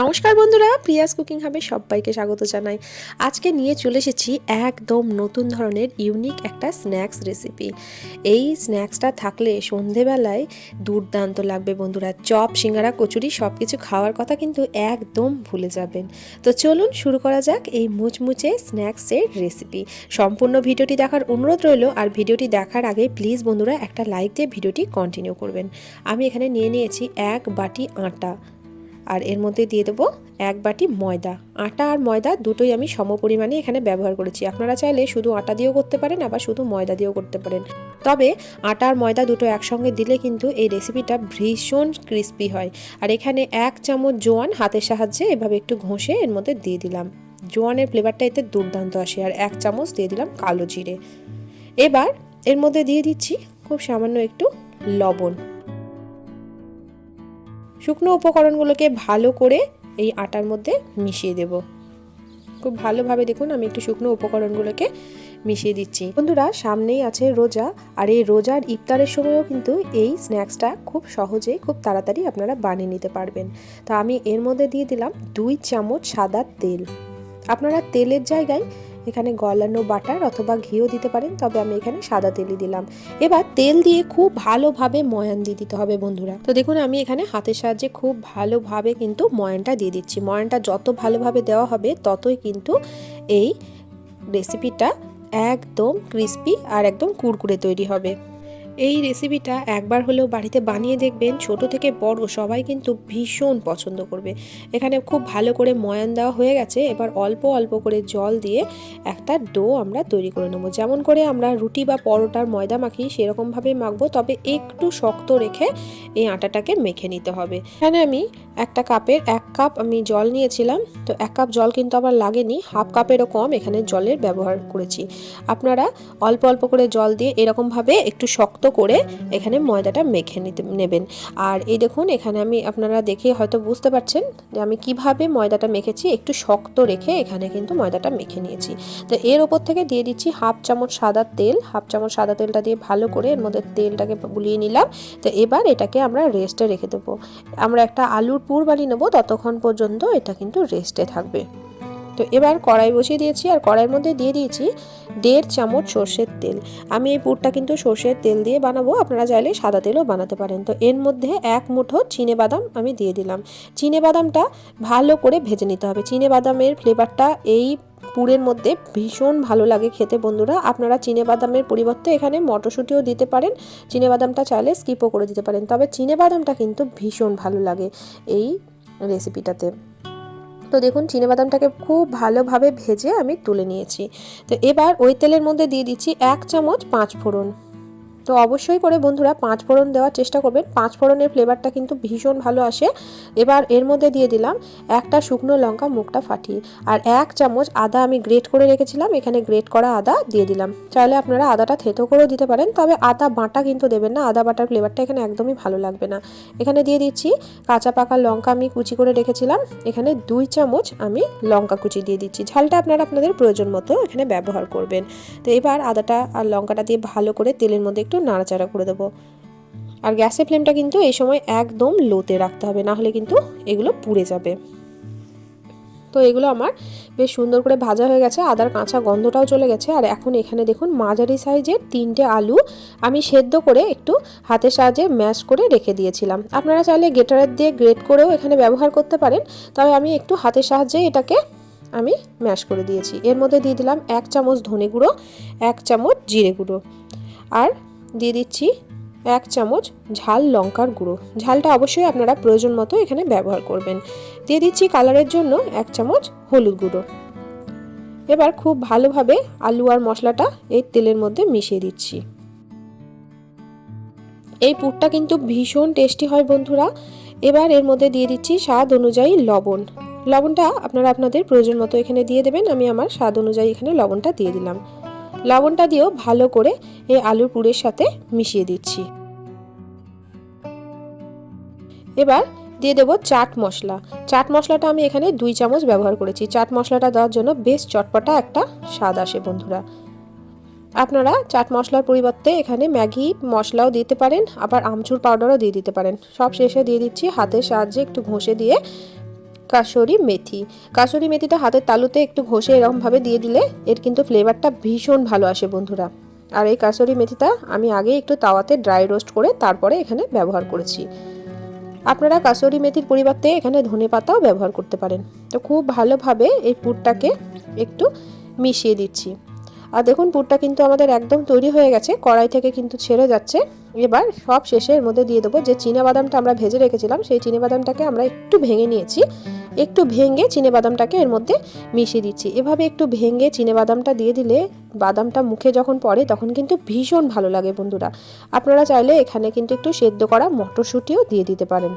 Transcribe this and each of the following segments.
নমস্কার বন্ধুরা, Prius cooking হাবে সবাইকে স্বাগত জানাই। আজকে নিয়ে চলে এসেছি একদম নতুন ধরনের ইউনিক একটা স্ন্যাক্স রেসিপি। এই স্ন্যাক্সটা থাকলে সন্ধেবেলায় দুর্দান্ত লাগবে বন্ধুরা, চপ, সিঙ্গারা, কচুরি সব কিছু খাওয়ার কথা কিন্তু একদম ভুলে যাবেন। তো চলুন শুরু করা যাক এই মুচমুচে স্ন্যাক্সের রেসিপি। সম্পূর্ণ ভিডিওটি দেখার অনুরোধ রইল, আর ভিডিওটি দেখার আগে প্লিজ বন্ধুরা একটা লাইক দিয়ে ভিডিওটি কন্টিনিউ করবেন। আমি এখানে নিয়ে নিয়েছি এক বাটি আটা। আর এর মধ্যে দিয়ে দেবো এক বাটি ময়দা। আটা আর ময়দা দুটোই আমি সম পরিমাণে এখানে ব্যবহার করেছি। আপনারা চাইলে শুধু আটা দিয়েও করতে পারেন, আবার শুধু ময়দা দিয়েও করতে পারেন। তবে আটা আর ময়দা দুটো একসঙ্গে দিলে কিন্তু এই রেসিপিটা ভীষণ ক্রিস্পি হয়। আর এখানে এক চামচ জোয়ান হাতের সাহায্যে এভাবে একটু ঘষে এর মধ্যে দিয়ে দিলাম। জোয়ানের ফ্লেভারটা এতে দুর্দান্ত আসে, আর এক চামচ দিয়ে দিলাম কালো জিরে। এবার এর মধ্যে দিয়ে দিচ্ছি খুব সামান্য একটু লবণ। শুকনো উপকরণগুলোকে ভালো করে এই আটার মধ্যে মিশিয়ে দেব। খুব ভালোভাবে দেখুন, আমি একটু শুকনো উপকরণগুলোকে মিশিয়ে দিচ্ছি। বন্ধুরা, সামনেই আছে রোজা, আর এই রোজার ইফতারের সময়ও কিন্তু এই স্ন্যাক্সটা খুব সহজেই খুব তাড়াতাড়ি আপনারা বানিয়ে নিতে পারবেন। তো আমি এর মধ্যে দিয়ে দিলাম দুই চামচ সাদা তেল। আপনারা তেলের জায়গায় এখানে গলানো বাটার অথবা ঘিও দিতে পারেন, তবে আমি এখানে সাদা তেলই দিলাম। এবার তেল দিয়ে খুব ভালোভাবে ময়ান দিয়ে দিতে হবে বন্ধুরা। তো দেখুন, আমি এখানে হাতের সাহায্যে খুব ভালোভাবে কিন্তু ময়ানটা দিয়ে দিচ্ছি। ময়ানটা যত ভালোভাবে দেওয়া হবে, ততই কিন্তু এই রেসিপিটা একদম ক্রিস্পি আর একদম কুরকুরে তৈরি হবে। এই রেসিপিটা একবার হলেও বাড়িতে বানিয়ে দেখবেন, ছোট থেকে বড় সবাই কিন্তু ভীষণ পছন্দ করবে। এখানে খুব ভালো করে ময়ান দেওয়া হয়ে গেছে, এবার অল্প অল্প করে জল দিয়ে একটা ডো আমরা তৈরি করে নেব। যেমন করে আমরা রুটি বা পরোটার ময়দা মাখি সেরকমভাবে মাখবো, তবে একটু শক্ত রেখে এই আটাটাকে মেখে নিতে হবে। এখানে আমি একটা কাপের এক কাপ আমি জল নিয়েছিলাম, তো এক কাপ জল কিন্তু আবার লাগেনি, হাফ কাপেরও কম এখানে জলের ব্যবহার করেছি। আপনারা অল্প অল্প করে জল দিয়ে এরকমভাবে একটু শক্ত করে এখানে ময়দাটা মেখে নিতে, নেবেন। আর এই দেখুন, এখানে আমি আপনারা দেখে হয়তো বুঝতে পারছেন যে আমি কীভাবে ময়দাটা মেখেছি। একটু শক্ত রেখে এখানে কিন্তু ময়দাটা মেখে নিয়েছি। তো এর ওপর থেকে দিয়ে দিচ্ছি হাফ চামচ সাদা তেল, হাফ চামচ সাদা তেলটা দিয়ে ভালো করে এর মধ্যে তেলটাকে গুলিয়ে নিলাম। তো এবার এটাকে আমরা রেস্টে রেখে দেবো। আমরা একটা আলুর পুর বানিয়ে নেব, ততক্ষণ পর্যন্ত এটা কিন্তু রেস্টে থাকবে। তো এবার কড়াই বসিয়ে দিয়েছি আর কড়াইয়ের মধ্যে দিয়ে দিয়েছি দেড় চামচ সর্ষের তেল। আমি এই পুরটা কিন্তু সর্ষের তেল দিয়ে বানাবো, আপনারা চাইলে সাদা তেলও বানাতে পারেন। তো এর মধ্যে এক মুঠো চিনে বাদাম আমি দিয়ে দিলাম। চিনে বাদামটা ভালো করে ভেজে নিতে হবে। চিনে বাদামের ফ্লেভারটা এই পুরের মধ্যে ভীষণ ভালো লাগে খেতে বন্ধুরা। আপনারা বাদামের পরিবর্তে এখানে মটরশুঁটিও দিতে পারেন। বাদামটা চাইলে স্কিপও করে দিতে পারেন। তবে বাদামটা কিন্তু ভীষণ ভালো লাগে এই রেসিপিটাতে। তো দেখুন বাদামটাকে খুব ভালোভাবে ভেজে আমি তুলে নিয়েছি। তো এবার ওই তেলের মধ্যে দিয়ে দিচ্ছি এক চামচ পাঁচ ফোড়ন তো অবশ্যই করে বন্ধুরা পাঁচ ফোড়ন দেওয়ার চেষ্টা করবেন। পাঁচ ফোড়নের ফ্লেভারটা কিন্তু ভীষণ ভালো আসে। এবার এর মধ্যে দিয়ে দিলাম একটা শুকনো লঙ্কা মুখটা ফাটিয়ে। আর এক চামচ আদা আমি গ্রেট করে রেখেছিলাম, এখানে গ্রেট করা আদা দিয়ে দিলাম। চাইলে আপনারা আদাটা থেতো করেও দিতে পারেন, তবে আদা বাটা কিন্তু দেবেন না, আদা বাটার ফ্লেভারটা এখানে একদমই ভালো লাগবে না। এখানে দিয়ে দিচ্ছি কাঁচা পাকা লঙ্কা আমি কুচি করে রেখেছিলাম, এখানে দুই চামচ আমি লঙ্কা কুচি দিয়ে দিচ্ছি। ঝালটা আপনারা আপনাদের প্রয়োজন মতো এখানে ব্যবহার করবেন। তো এবার আদাটা আর লঙ্কাটা দিয়ে ভালো করে তেলের মধ্যে একটু নাড়াচাড়া করে দেবো। আর গ্যাসের ফ্লেমটা কিন্তু এই সময় একদম লোতে রাখতে হবে, না হলে কিন্তু এগুলো পুড়ে যাবে। তো এগুলো আমার বেশ সুন্দর করে ভাজা হয়ে গেছে, আদার কাঁচা গন্ধটাও চলে গেছে। আর এখন এখানে দেখুন মাঝারি সাইজের তিনটে আলু আমি সেদ্ধ করে একটু হাতের সাহায্যে ম্যাশ করে রেখে দিয়েছিলাম। আপনারা চাইলে গেটারের দিয়ে গ্রেট করেও এখানে ব্যবহার করতে পারেন, তবে আমি একটু হাতের সাহায্যে এটাকে আমি ম্যাশ করে দিয়েছি। এর মধ্যে দিয়ে দিলাম এক চামচ ধনে গুঁড়ো, এক চামচ জিরে গুঁড়ো। আর দিয়ে দিচ্ছি এক চামচ ঝাল লঙ্কার গুঁড়ো। ঝালটা অবশ্যই আপনারা প্রয়োজন মতো এখানে ব্যবহার করবেন। দিয়ে দিচ্ছি কালারের জন্য এক চামচ হলুদ গুঁড়ো। এবার খুব ভালোভাবে আলু আর মশলাটা এই তেলের মধ্যে মিশিয়ে দিচ্ছি। এই পুরটা কিন্তু ভীষণ টেস্টি হয় বন্ধুরা। এবার এর মধ্যে দিয়ে দিচ্ছি স্বাদ অনুযায়ী লবণ। লবণটা আপনারা আপনাদের প্রয়োজন মতো এখানে দিয়ে দেবেন। আমি আমার স্বাদ অনুযায়ী এখানে লবণটা দিয়ে দিলাম। লবণটা দিয়েও ভালো করে এই আলুর পুরের সাথে মিশিয়ে দিচ্ছি। এবার দিয়ে দেবো চাট মশলা। চাট মশলাটা আমি এখানে দুই চামচ ব্যবহার করেছি। চাট মশলাটা দেওয়ার জন্য বেশ চটপটা একটা স্বাদ আসে, বন্ধুরা। আপনারা চাট মশলার পরিবর্তে এখানে ম্যাগি মশলাও দিতে পারেন, আবার আমচুর পাউডারও দিয়ে দিতে পারেন। সব শেষে দিয়ে দিচ্ছি হাতের সাহায্যে একটু ঘষে দিয়ে কাসরি মেথি। কাসরি মেথিটা হাতের তালুতে একটু ঘষে এরকমভাবে দিয়ে দিলে এর কিন্তু ফ্লেভারটা ভীষণ ভালো আসে বন্ধুরা। আর এই কাসরি মেথিটা আমি আগে একটু তাওয়াতে ড্রাই রোস্ট করে তারপরে এখানে ব্যবহার করেছি। আপনারা কাসরি মেথির পরিবর্তে এখানে ধনে পাতাও ব্যবহার করতে পারেন। তো খুব ভালোভাবে এই পুরটাকে একটু মিশিয়ে দিচ্ছি। আর দেখুন পুরটা কিন্তু আমাদের একদম তৈরি হয়ে গেছে, কড়াই থেকে কিন্তু ছেড়ে যাচ্ছে। এবার সব শেষে এর মধ্যে দিয়ে দেবো যে বাদামটা আমরা ভেজে রেখেছিলাম, সেই বাদামটাকে আমরা একটু ভেঙে নিয়েছি। একটু ভেঙে বাদামটাকে এর মধ্যে মিশিয়ে দিচ্ছি। এভাবে একটু ভেঙে বাদামটা দিয়ে দিলে বাদামটা মুখে যখন পড়ে তখন কিন্তু ভীষণ ভালো লাগে বন্ধুরা। আপনারা চাইলে এখানে কিন্তু একটু সেদ্ধ করা মটরশুঁটিও দিয়ে দিতে পারেন।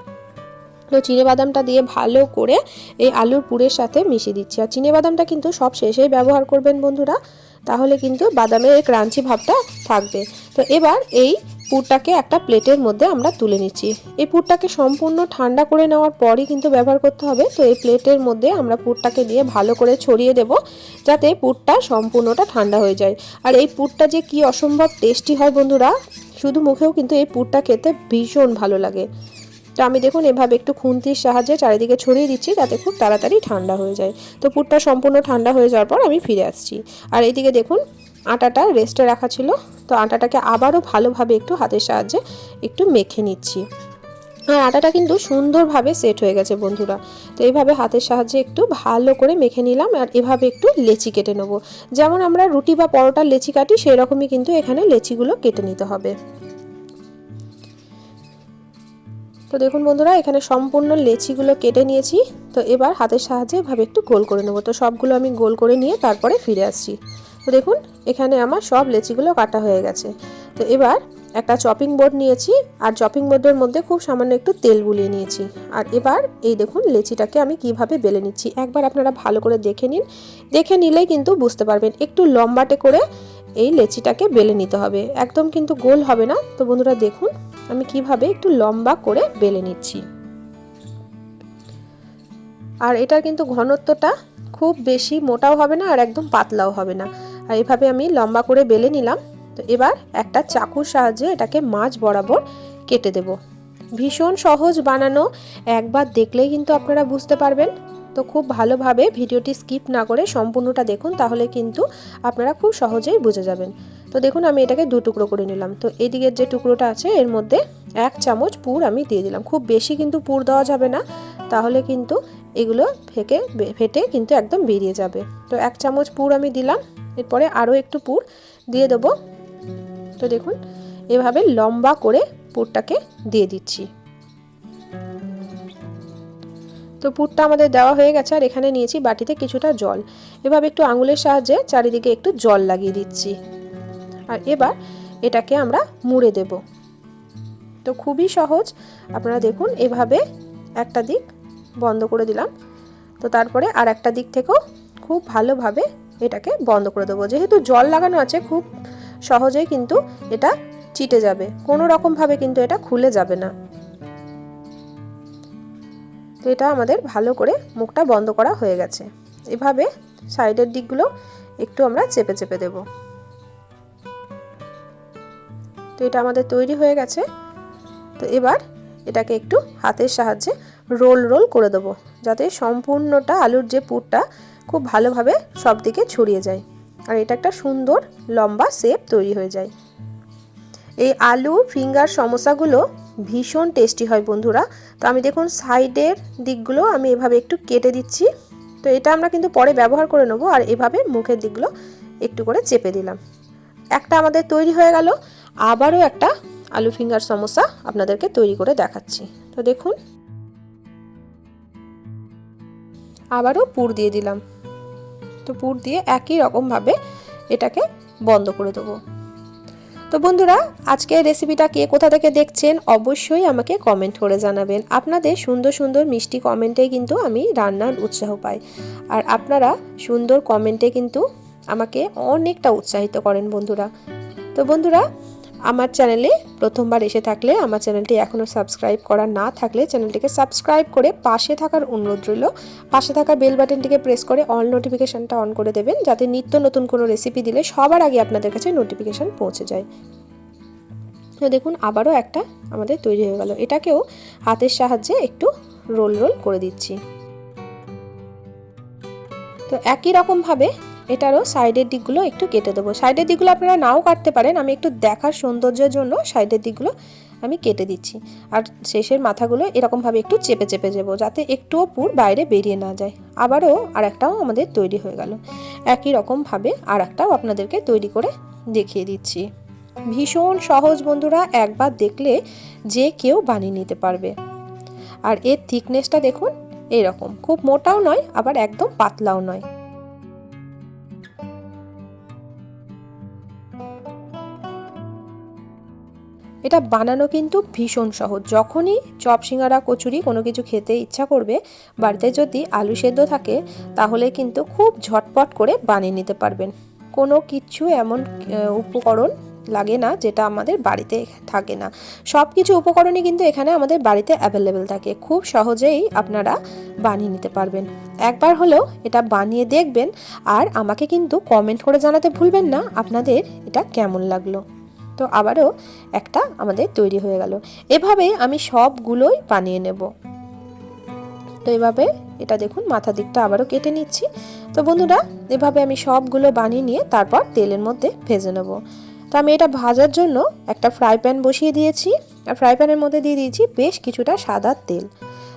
তো বাদামটা দিয়ে ভালো করে এই আলুর পুরের সাথে মিশিয়ে দিচ্ছি। আর বাদামটা কিন্তু সব শেষেই ব্যবহার করবেন বন্ধুরা, তাহলে কিন্তু বাদামের এই ক্রাঞ্চি ভাবটা থাকবে। তো এবার এই পুরটাকে একটা প্লেটের মধ্যে আমরা তুলে নিচ্ছি। এই পুরটাকে সম্পূর্ণ ঠান্ডা করে নেওয়ার পরই কিন্তু ব্যবহার করতে হবে। তো এই প্লেটের মধ্যে আমরা পুরটাকে দিয়ে ভালো করে ছড়িয়ে দেব, যাতে পুরটা সম্পূর্ণটা ঠান্ডা হয়ে যায়। আর এই পুরটা যে কি অসম্ভব টেস্টি হয় বন্ধুরা, শুধু মুখেও কিন্তু এই পুরটা খেতে ভীষণ ভালো লাগে। তো আমি দেখুন এভাবে একটু খুন্তির সাহায্যে চারিদিকে ছড়িয়ে দিচ্ছি যাতে খুব তাড়াতাড়ি ঠান্ডা হয়ে যায়। তো পুরটা সম্পূর্ণ ঠান্ডা হয়ে যাওয়ার পর আমি ফিরে আসছি। আর এইদিকে দেখুন আটাটা রেস্টে রাখা ছিল। তো আটাটাকে আবারও ভালোভাবে একটু হাতের সাহায্যে একটু মেখে নিচ্ছি। আর আটাটা কিন্তু সুন্দরভাবে সেট হয়ে গেছে বন্ধুরা। তো এইভাবে হাতের সাহায্যে একটু ভালো করে মেখে নিলাম আর এভাবে একটু লেচি কেটে নেব। যেমন আমরা রুটি বা পরোটার লেচি কাটি সেই রকমই কিন্তু এখানে লেচিগুলো কেটে নিতে হবে। তো দেখুন বন্ধুরা, এখানে সম্পূর্ণ লেচিগুলো কেটে নিয়েছি। তো এবার হাতের সাহায্যে এভাবে একটু গোল করে নেব। তো সবগুলো আমি গোল করে নিয়ে তারপরে ফিরে আসছি। তো দেখুন, এখানে আমার সব লেচিগুলো কাটা হয়ে গেছে। তো এবার একটা চপিং বোর্ড নিয়েছি, আর চপিং বোর্ডের মধ্যে খুব সামান্য একটু তেল বুলিয়ে নিয়েছি। আর এবার এই দেখুন লেচিটাকে আমি কীভাবে বেলে নিচ্ছি। একবার আপনারা ভালো করে দেখে নিন। দেখে নিলেই কিন্তু বুঝতে পারবেন, একটু লম্বাটে করে এই লেচিটাকে বেলে নিতে হবে। একদম কিন্তু গোল হবে না। তো বন্ধুরা দেখুন, আমি কীভাবে একটু লম্বা করে বেলে নিচ্ছি। আর এটার কিন্তু ঘনত্বটা খুব বেশি মোটাও হবে না, আর একদম পাতলাও হবে না। আর এভাবে আমি লম্বা করে বেলে নিলাম। তো এবার একটা চাকুর সাহায্যে এটাকে মাছ বরাবর কেটে দেব। ভীষণ সহজ বানানো, একবার দেখলেই কিন্তু আপনারা বুঝতে পারবেন। তো খুব ভালোভাবে ভিডিওটি স্কিপ না করে সম্পূর্ণটা দেখুন, তাহলে কিন্তু আপনারা খুব সহজেই বুঝে যাবেন। তো দেখুন, আমি এটাকে দু টুকরো করে নিলাম। তো এদিকের যে টুকরোটা আছে, এর মধ্যে এক চামচ পুর আমি দিয়ে দিলাম। খুব বেশি কিন্তু পুর দেওয়া যাবে না, তাহলে কিন্তু এগুলো ফেকে, ফেটে কিন্তু একদম বেরিয়ে যাবে। তো এক চামচ পুর আমি দিলাম। এরপরে আরও একটু পুর দিয়ে দেবো। তো দেখুন, এভাবে লম্বা করে পুরটাকে দিয়ে দিচ্ছি। তো পুরটা আমাদের দেওয়া হয়ে গেছে, আর এখানে নিয়েছি বাটিতে কিছুটা জল। এভাবে একটু আঙুলের সাহায্যে চারিদিকে একটু জল লাগিয়ে দিচ্ছি। আর এবার এটাকে আমরা মুড়ে দেব। তো খুবই সহজ। আপনারা দেখুন, এভাবে একটা দিক বন্ধ করে দিলাম। তো তারপরে আর একটা দিক থেকেও খুব ভালোভাবে এটাকে বন্ধ করে দেবো। যেহেতু জল লাগানো আছে, খুব সহজেই কিন্তু এটা চিটে যাবে। কোনো রকমভাবে কিন্তু এটা খুলে যাবে না। তো এটা আমাদের ভালো করে মুখটা বন্ধ করা হয়ে গেছে। এভাবে সাইডের দিকগুলো একটু আমরা চেপে চেপে দেব। তো এটা আমাদের তৈরি হয়ে গেছে। তো এবার এটাকে একটু হাতের সাহায্যে রোল রোল করে দেবো। যাতে সম্পূর্ণটা আলুর যে পুরটা খুব ভালোভাবে সব দিকে ছড়িয়ে যায়। আর এটা একটা সুন্দর লম্বা শেপ তৈরি হয়ে যায়। এই আলু, ফিঙ্গার, সমোসাগুলো ভীষণ টেস্টি হয় বন্ধুরা। তো আমি দেখুন সাইডের দিকগুলো আমি এভাবে একটু কেটে দিচ্ছি। তো এটা আমরা কিন্তু পরে ব্যবহার করে নেব আর এভাবে মুখের দিকগুলো একটু করে চেপে দিলাম। একটা আমাদের তৈরি হয়ে গেল। আবারও একটা আলু, ফিঙ্গার, সমোসা আপনাদেরকে তৈরি করে দেখাচ্ছি। তো দেখুন। আবারও পুর দিয়ে দিলাম। তো পুর দিয়ে একই রকমভাবে এটাকে বন্ধ করে দেবো। তো বন্ধুরা, আজকের রেসিপিটা কে কোথা থেকে দেখছেন অবশ্যই আমাকে কমেন্ট করে জানাবেন। আপনাদের সুন্দর সুন্দর মিষ্টি কমেন্টে কিন্তু আমি রান্নার উৎসাহ পাই। আর আপনারা সুন্দর কমেন্টে কিন্তু আমাকে অনেকটা উৎসাহিত করেন বন্ধুরা। তো বন্ধুরা আমার চ্যানেলে প্রথমবার এসে থাকলে, আমার চ্যানেলটি এখনও সাবস্ক্রাইব করা না থাকলে চ্যানেলটিকে সাবস্ক্রাইব করে পাশে থাকার অনুরোধ রইল। পাশে থাকা বেল বাটনটিকে প্রেস করে অল নোটিফিকেশানটা অন করে দেবেন, যাতে নিত্য নতুন কোনো রেসিপি দিলে সবার আগে আপনাদের কাছে নোটিফিকেশান পৌঁছে যায়। তো দেখুন, আবারও একটা আমাদের তৈরি হয়ে গেল। এটাকেও হাতের সাহায্যে একটু রোল রোল করে দিচ্ছি। তো একই রকমভাবে এটারও সাইডের দিকগুলো একটু কেটে দেবো। সাইডের দিকগুলো আপনারা নাও কাটতে পারেন। আমি একটু দেখার সৌন্দর্যের জন্য সাইডের দিকগুলো আমি কেটে দিচ্ছি। আর শেষের মাথাগুলো এরকমভাবে একটু চেপে চেপে যাব যাতে একটুও পুর বাইরে বেরিয়ে না যায়। আবারও আর একটাও আমাদের তৈরি হয়ে গেল। একই রকমভাবে আর একটাও আপনাদেরকে তৈরি করে দেখিয়ে দিচ্ছি। ভীষণ সহজ বন্ধুরা, একবার দেখলে যে কেউ বানিয়ে নিতে পারবে। আর এর থিকনেসটা দেখুন, এরকম। খুব মোটাও নয়, আবার একদম পাতলাও নয়। এটা বানানো কিন্তু ভীষণ সহজ। যখনই চপ, সিঙ্গারা, কচুরি কোনো কিছু খেতে ইচ্ছা করবে, বাড়িতে যদি আলু সেদ্ধ থাকে, তাহলে কিন্তু খুব ঝটপট করে বানিয়ে নিতে পারবেন। কোনো কিছু এমন উপকরণ লাগে না যেটা আমাদের বাড়িতে থাকে না। সব কিছু উপকরণই কিন্তু এখানে আমাদের বাড়িতে অ্যাভেলেবেল থাকে। খুব সহজেই আপনারা বানিয়ে নিতে পারবেন। একবার হলেও এটা বানিয়ে দেখবেন, আর আমাকে কিন্তু কমেন্ট করে জানাতে ভুলবেন না আপনাদের এটা কেমন লাগল। তো আবারও একটা আমাদের তৈরি হয়ে গেল। এভাবে আমি সবগুলোই বানিয়ে নেব। তো এভাবে এটা দেখুন মাথা দিকটা আবারও কেটে নিচ্ছি। তো বন্ধুরা, এভাবে আমি সবগুলো বানিয়ে নিয়ে তারপর তেলের মধ্যে ভেজে নেব। তো আমি এটা ভাজার জন্য একটা ফ্রাই প্যান বসিয়ে দিয়েছি। আর ফ্রাই প্যানের মধ্যে দিয়ে দিয়েছি বেশ কিছুটা সাদা তেল।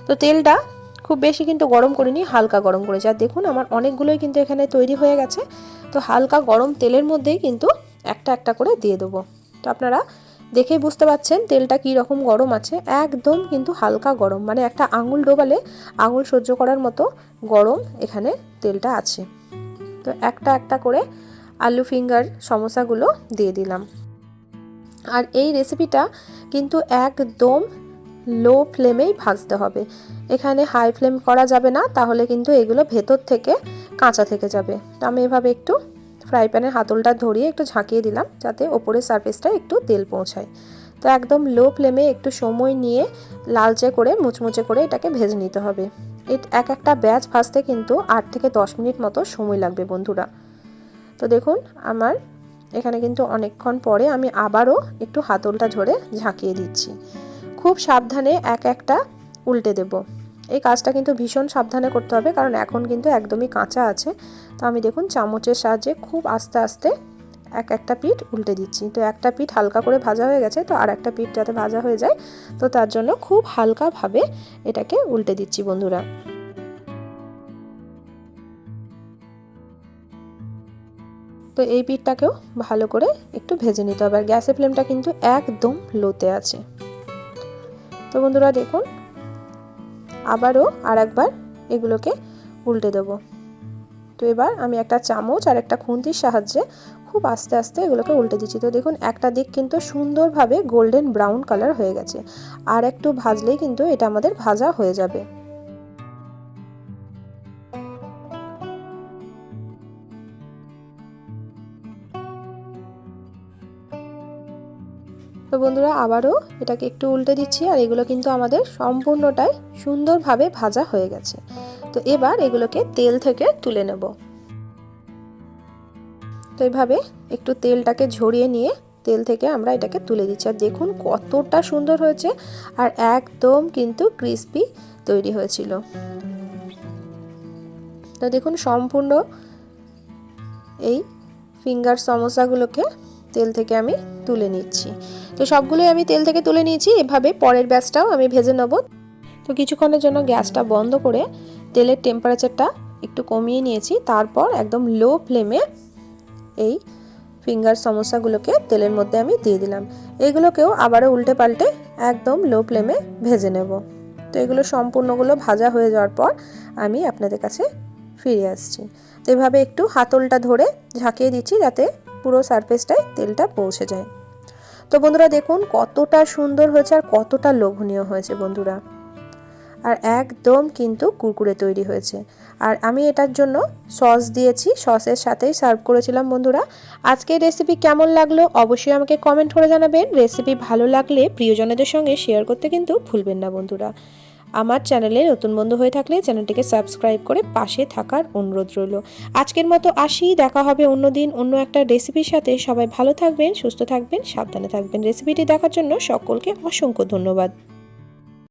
তো তেলটা খুব বেশি কিন্তু গরম করিনি, হালকা গরম করেছি। আর দেখুন, আমার অনেকগুলোই কিন্তু এখানে তৈরি হয়ে গেছে। তো হালকা গরম তেলের মধ্যেই কিন্তু একটা একটা করে দিয়ে দেবো। তো আপনারা দেখেই বুঝতে পারছেন তেলটা কী রকম গরম আছে। একদম কিন্তু হালকা গরম মানে একটা আঙুল ডোবালে আঙুল সহ্য করার মতো গরম এখানে তেলটা আছে। তো একটা একটা করে আলু ফিঙ্গার সমোসাগুলো দিয়ে দিলাম। আর এই রেসিপিটা কিন্তু একদম লো ফ্লেমেই ভাজতে হবে। এখানে হাই ফ্লেম করা যাবে না, তাহলে কিন্তু এগুলো ভেতর থেকে কাঁচা থেকে যাবে। তো আমি এভাবে একটু ফ্রাই প্যানের হাতলটা ধরিয়ে একটু ঝাঁকিয়ে দিলাম যাতে ওপরের সারফেসটা একটু তেল পৌঁছায়। তো একদম লো ফ্লেমে একটু সময় নিয়ে লালচে করে, মুচমুচে করে এটাকে ভেজে নিতে হবে। এক একটা ব্যাচ ভাজতে কিন্তু আট থেকে দশ মিনিট মতো সময় লাগবে বন্ধুরা। তো দেখুন, আমার এখানে কিন্তু অনেকক্ষণ পরে আমি আবারও একটু হাতলটা ধরে ঝাঁকিয়ে দিচ্ছি। খুব সাবধানে এক একটা উল্টে দেব। এই কাজটা কিন্তু ভীষণ সাবধানে করতে হবে, কারণ এখন কিন্তু একদমই কাঁচা আছে। তো আমি দেখুন চামচের সাহায্যে খুব আস্তে আস্তে এক একটা পিঠ উল্টে দিচ্ছি। তো একটা পিঠ হালকা করে ভাজা হয়ে গেছে, তো আর একটা পিঠ যাতে ভাজা হয়ে যায়, তো তার জন্য খুব হালকাভাবে এটাকে উল্টে দিচ্ছি বন্ধুরা। তো এই পিঠটাকেও ভালো করে একটু ভেজে নিতে হবে, আর গ্যাসের ফ্লেমটা কিন্তু একদম লোতে আছে। তো বন্ধুরা দেখুন আবারও আর একবার এগুলোকে উল্টে দেবো। তো এবার আমি একটা চামচ আর একটা খুন্তির সাহায্যে খুব আস্তে আস্তে এগুলোকে উল্টে দিচ্ছি। তো দেখুন, একটা দিক কিন্তু সুন্দরভাবে গোল্ডেন ব্রাউন কালার হয়ে গেছে। আর একটু ভাজলেই কিন্তু এটা আমাদের ভাজা হয়ে যাবে। বন্ধুরা, আবারও এটাকে একটু উল্টে দিচ্ছি আর এগুলো কিন্তু আমাদের সম্পূর্ণটাই সুন্দরভাবে ভাজা হয়ে গেছে। তো এবার এগুলোকে তেল থেকে তুলে নেব। তো এইভাবে একটু তেলটাকে ঝরিয়ে নিয়ে তেল থেকে আমরা এটাকে তুলে দিচ্ছি। আর দেখুন কতটা সুন্দর হয়েছে আর একদম কিন্তু ক্রিস্পি তৈরি হয়েছিল। তো দেখুন সম্পূর্ণ এই ফিঙ্গার সমোসাগুলোকে তেল থেকে আমি তুলে নিচ্ছি। তো সবগুলোই আমি তেল থেকে তুলে নিয়েছি। এভাবে পরের ব্যাচটাও আমি ভেজে নেব। তো কিছুক্ষণের জন্য গ্যাসটা বন্ধ করে তেলের টেম্পারেচারটা একটু কমিয়ে নিয়েছি। তারপর একদম লো ফ্লেমে এই ফিঙ্গার সমস্যাগুলোকে তেলের মধ্যে আমি দিয়ে দিলাম। এগুলোকেও আবারও উল্টে পাল্টে একদম লো ফ্লেমে ভেজে নেব। তো এগুলো সম্পূর্ণগুলো ভাজা হয়ে যাওয়ার পর আমি আপনাদের কাছে ফিরে আসছি। তো এভাবে একটু হাতলটা ধরে ঝাঁকিয়ে দিচ্ছি যাতে পুরো সারফেসটায় তেলটা পৌঁছে যায়। তো বন্ধুরা দেখুন, কতটা সুন্দর হয়েছে আর কতটা লোভনীয় হয়েছে বন্ধুরা। আর একদম কিন্তু কুরকুরে তৈরি হয়েছে। আর আমি এটার জন্য সস দিয়েছি, সসের সাথেই সার্ভ করেছিলাম বন্ধুরা। আজকে রেসিপি কেমন লাগল অবশ্যই আমাকে কমেন্ট করে জানাবেন। রেসিপি ভালো লাগলে প্রিয়জনেদের সঙ্গে শেয়ার করতে কিন্তু ভুলবেন না বন্ধুরা। আমার চ্যানেলে নতুন বন্ধু হয়ে থাকলে চ্যানেলটিকে সাবস্ক্রাইব করে পাশে থাকার অনুরোধ রইল। আজকের মতো আসি, দেখা হবে অন্য দিন অন্য একটা রেসিপির সাথে। সবাই ভালো থাকবেন, সুস্থ থাকবেন, সাবধানে থাকবেন। রেসিপিটি দেখার জন্য সকলকে অসংখ্য ধন্যবাদ।